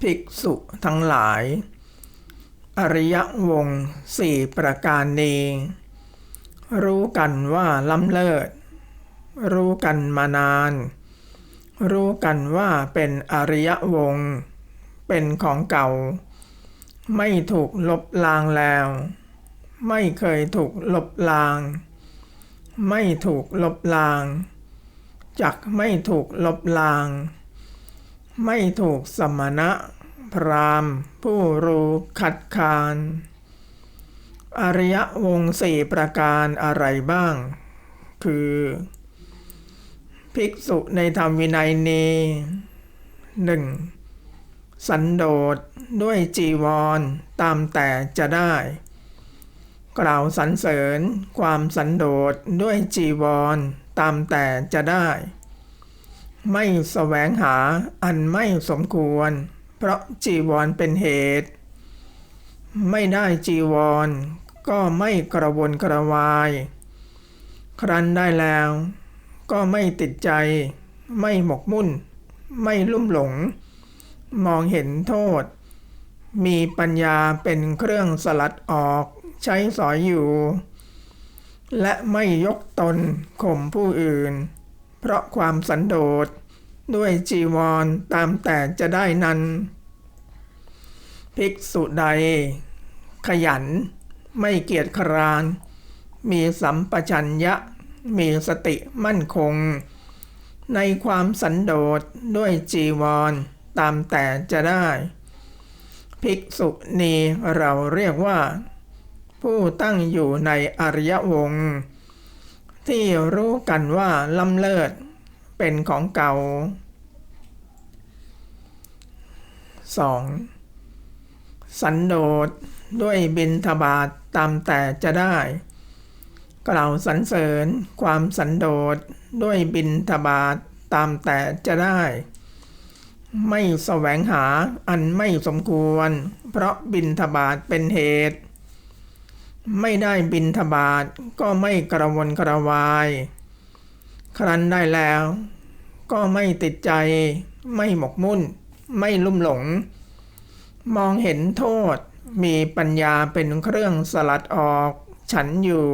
ภิกษุทั้งหลาย อริยวงศ์สี่ประการนี้รู้กันว่าล้ำเลิศ รู้กันมานาน รู้กันว่าเป็นอริยวงศ์เป็นของเก่า ไม่ถูกลบล้างแล้ว ไม่เคยถูกลบล้าง ไม่ถูกลบล้างจักไม่ถูกลบล้าง ไม่ถูกสมณะ พราหมณ์ผู้รู้ขัดขาน อริยวงสี่ประการอะไรบ้าง คือ ภิกษุในธรรมวินัยนี้หนึ่งสันโดษด้วยจีวรตามแต่จะได้ กล่าวสรรเสริญความสันโดษด้วยจีวรตามแต่จะได้ ไม่แสวงหาอันไม่สมควร เพราะจีวรเป็นเหตุ ไม่ได้จีวร ก็ไม่กระวนกระวาย ครั้นได้แล้ว ก็ไม่ติดใจ ไม่หมกมุ่น ไม่ลุ่มหลง มองเห็นโทษ มีปัญญาเป็นเครื่องสลัดออกใช้สอยอยู่ และไม่ยกตนข่มผู้อื่น เพราะความสันโดษด้วยจีวรตามแต่จะได้นั้น ภิกษุใด ขยัน ไม่เกียจคร้าน มีสัมปชัญญะ มีสติมั่นคง ในความสันโดษด้วยจีวร ตามแต่จะได้ ภิกษุนีเราเรียกว่า ผู้ตั้งอยู่ในอริยวงศ์ที่รู้กันว่าล้ำเลิศ เป็นของเก่า 2. สันโดษด้วยบินทบาทตามแต่จะได้ กล่าวสรรเสริญความสันโดษด้วยบินทบาทตามแต่จะได้ ไม่แสวงหาอันไม่สมควร เพราะบินทบาทเป็นเหตุ ไม่ได้บินทบาทก็ไม่กระวนกระวาย ครั้นได้แล้ว ก็ไม่ติดใจ ไม่หมกมุ่น ไม่ลุ่มหลง มองเห็นโทษ มีปัญญาเป็นเครื่องสลัดออก ฉันอยู่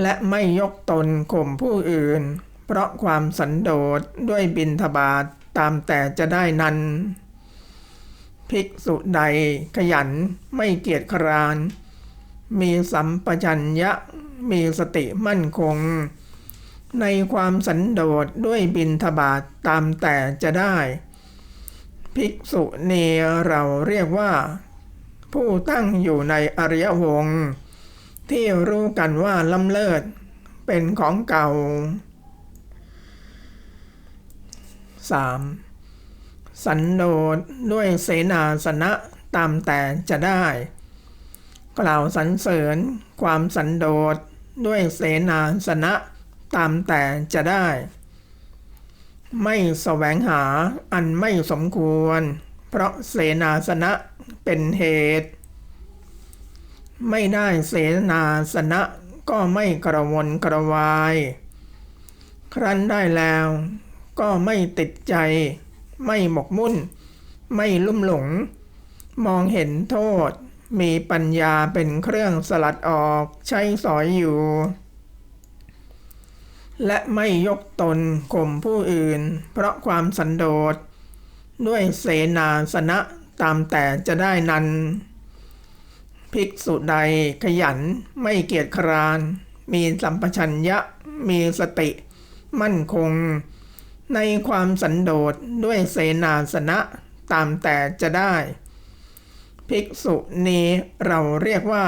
และไม่ยกตนข่มผู้อื่น เพราะความสันโดษด้วยบินทบาทตามแต่จะได้นั้น ภิกษุใดขยันไม่เกียจคร้าน มีสัมปชัญญะมีสติมั่นคง ในความสันโดษด้วยบินทบาทตามแต่จะได้ ภิกษุเนเราเรียกว่า ผู้ตั้งอยู่ในอริยวงศ์ที่รู้กันว่าล้ำเลิศเป็นของเก่า 3. สันโดษด้วยเสนาสนะตามแต่จะได้ กล่าวสรรเสริญความสันโดษด้วยเสนาสนะตามแต่จะได้ ไม่แสวงหาอันไม่สมควร เพราะเสนาสนะเป็นเหตุ ไม่ได้เสนาสนะก็ไม่กระวนกระวาย ครั้นได้แล้วก็ไม่ติดใจ ไม่หมกมุ่น ไม่ลุ่มหลง มองเห็นโทษ มีปัญญาเป็นเครื่องสลัดออกใช้สอยอยู่ และไม่ยกตนข่มผู้อื่น เพราะความสันโดษ ด้วยเสนาสนะตามแต่จะได้นั้น ภิกษุใดขยันไม่เกียจคร้าน มีสัมปชัญญะมีสติ มั่นคง ในความสันโดษด้วยเสนาสนะตามแต่จะได้ ภิกษุนี้เราเรียกว่า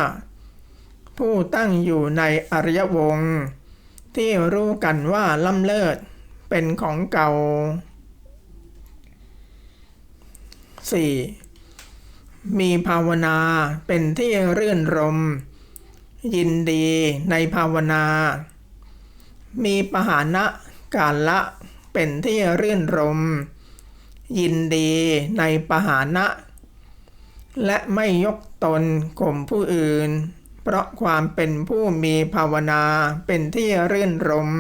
ผู้ตั้งอยู่ในอริยวงศ์ ที่รู้กันว่าล้ำเลิศเป็นของเก่า 4. มีภาวนาเป็นที่รื่นรม ยินดีในภาวนา มีปหานะการละเป็นที่รื่นรม ยินดีในปหานะ และไม่ยกตนข่มผู้อื่น เพราะความเป็นผู้มีภาวนาเป็นที่รื่นรม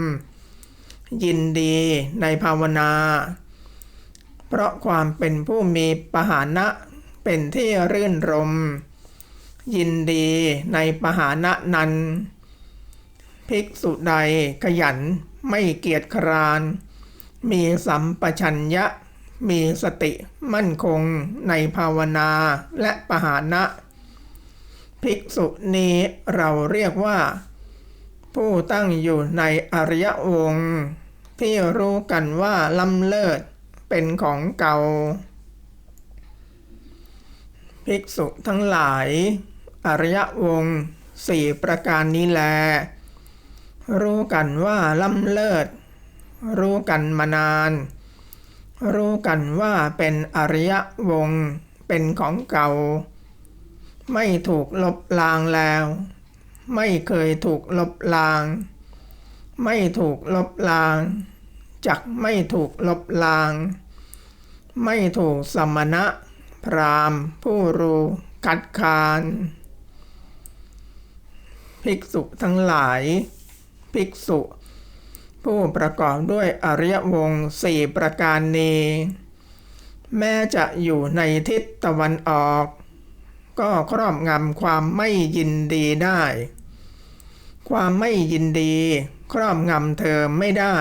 ยินดีในภาวนา เพราะความเป็นผู้มีปหานะเป็นที่รื่นรม ยินดีในปหานะนั้น ภิกษุใดขยันไม่เกียจคร้าน มีสัมปชัญญะ มีสติมั่นคงในภาวนาและปหานะ ภิกษุนี้เราเรียกว่า ผู้ตั้งอยู่ในอริยวงศ์ที่รู้กันว่าล้ำเลิศเป็นของเก่า ภิกษุทั้งหลาย อริยวงศ์สี่ประการนี้แล รู้กันว่าล้ำเลิศ รู้กันมานาน รู้กันว่าเป็นอริยวงศ์เป็นของเก่า ไม่ถูกลบลางแล้ว ไม่เคยถูกลบลาง ไม่ถูกลบลางจักไม่ถูกลบลาง ไม่ถูกสมณะ พราหมณ์ ผู้รู้คัดคานภิกษุทั้งหลาย ภิกษุ ผู้ประกอบด้วยอริยวงศ์สี่ประการนี้ แม้จะอยู่ในทิศตะวันออก ก็ครอบงำความไม่ยินดีได้ ความไม่ยินดี ครอบงำเธอไม่ได้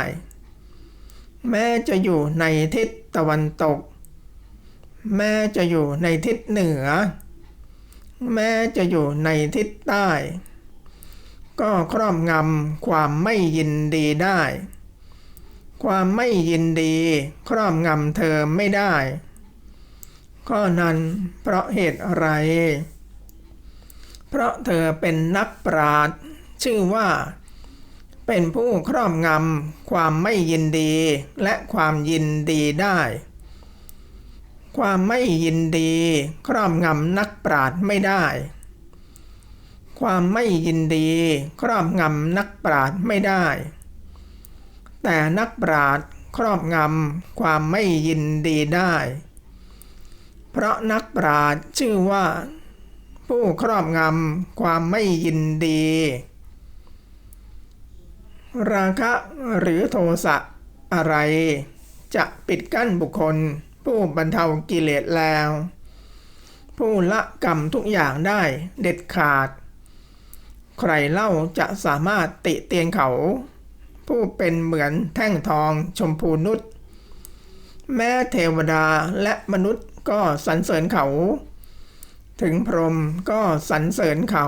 แม้จะอยู่ในทิศตะวันตก แม้จะอยู่ในทิศเหนือ แม้จะอยู่ในทิศใต้ ก็ครอบงำความไม่ยินดีได้ ความไม่ยินดี ครอบงำเธอไม่ได้ ข้อนั้นเพราะเหตุอะไร เพราะเธอเป็นนักปราชญ์ชื่อว่า เป็นผู้ครอบงำความไม่ยินดีและความยินดีได้ ความไม่ยินดีครอบงำนักปราชญ์ไม่ได้ ความไม่ยินดีครอบงำนักปราชญ์ไม่ได้ แต่นักปราชญ์ครอบงำความไม่ยินดีได้ เพราะนักปราชญ์ชื่อว่า ผู้ครอบงำความไม่ยินดี ราคะหรือโทสะอะไร จะปิดกั้นบุคคล ผู้บรรเทากิเลสแล้ว ผู้ละกรรมทุกอย่างได้เด็ดขาด ใครเล่าจะสามารถติเตียนเขา ผู้เป็นเหมือนแท่งทองชมพูนุชแม้เทวดาและมนุษย์ ก็สรรเสริญเขา ถึงพรหมก็สรรเสริญเขา